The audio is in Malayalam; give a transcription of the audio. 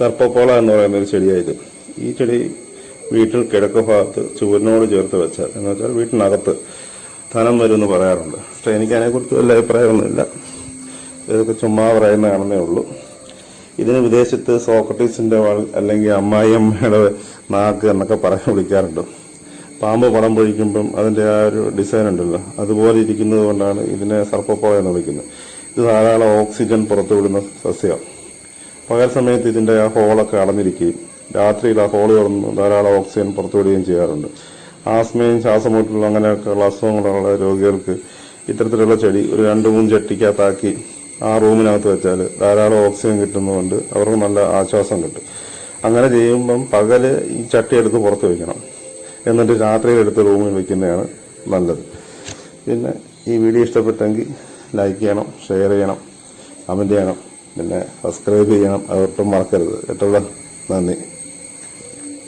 സർപ്പപ്പോള എന്ന് പറയുന്ന ഒരു ചെടിയായത് ഈ ചെടി വീട്ടിൽ കിഴക്ക് ഭാഗത്ത് ചുവരിനോട് ചേർത്ത് വെച്ചാൽ എന്ന് വെച്ചാൽ വീട്ടിനകത്ത് ധനം വരും എന്ന് പറയാറുണ്ട്. പക്ഷേ എനിക്ക് അതിനെക്കുറിച്ച് വലിയ അഭിപ്രായമൊന്നുമില്ല. ഇതൊക്കെ ചുമ്മാ പറയുന്നതാണെന്നേ ഉള്ളൂ. ഇതിന് വിദേശത്ത് സോക്രട്ടീസിന്റെ വാൾ അല്ലെങ്കിൽ അമ്മായിയമ്മയുടെ നാക്ക് എന്നൊക്കെ പറഞ്ഞ് വിളിക്കാറുണ്ട്. പാമ്പ് പടം പൊഴിക്കുമ്പം അതിന്റെ ആ ഒരു ഡിസൈൻ ഉണ്ടല്ലോ. അതുപോലെ ഇരിക്കുന്നത് കൊണ്ടാണ് ഇതിനെ സർപ്പപ്പോള എന്ന് വിളിക്കുന്നത്. ഇത് ധാരാളം ഓക്സിജൻ പുറത്തുവിടുന്ന സസ്യമാണ് പകൽ സമയത്ത് ഇതിന്റെ ആ ഹോളൊക്കെ അടഞ്ഞിരിക്കുകയും രാത്രിയിൽ ആ ഹോൾ തുറന്ന് ധാരാളം ഓക്സിജൻ പുറത്തുവിടുകയും ചെയ്യാറുണ്ട്. ആസ്മയും ശ്വാസമുട്ടലും അങ്ങനെയൊക്കെയുള്ള അസുഖങ്ങളുള്ള രോഗികൾക്ക് ഇത്തരത്തിലുള്ള ചെടി ഒരു രണ്ട് മൂന്ന് ചട്ടിക്കകത്താക്കി ആ റൂമിനകത്ത് വെച്ചാൽ ധാരാളം ഓക്സിജൻ കിട്ടുന്നതുകൊണ്ട് അവർക്ക് നല്ല ആശ്വാസം കിട്ടും. അങ്ങനെ ചെയ്യുമ്പം പകൽ ഈ ചട്ടി എടുത്ത് പുറത്ത് വയ്ക്കണം എന്നിട്ട് രാത്രിയിൽ എടുത്ത് റൂമിൽ വയ്ക്കുന്നതാണ് നല്ലത്. പിന്നെ ഈ വീഡിയോ ഇഷ്ടപ്പെട്ടെങ്കിൽ ലൈക്ക് ചെയ്യണം ഷെയർ ചെയ്യണം കമന്റ് ചെയ്യണം. പിന്നെ സബ്സ്ക്രൈബ് ചെയ്യണം. അതൊട്ടും മറക്കരുത്. കേട്ടോ? നന്ദി.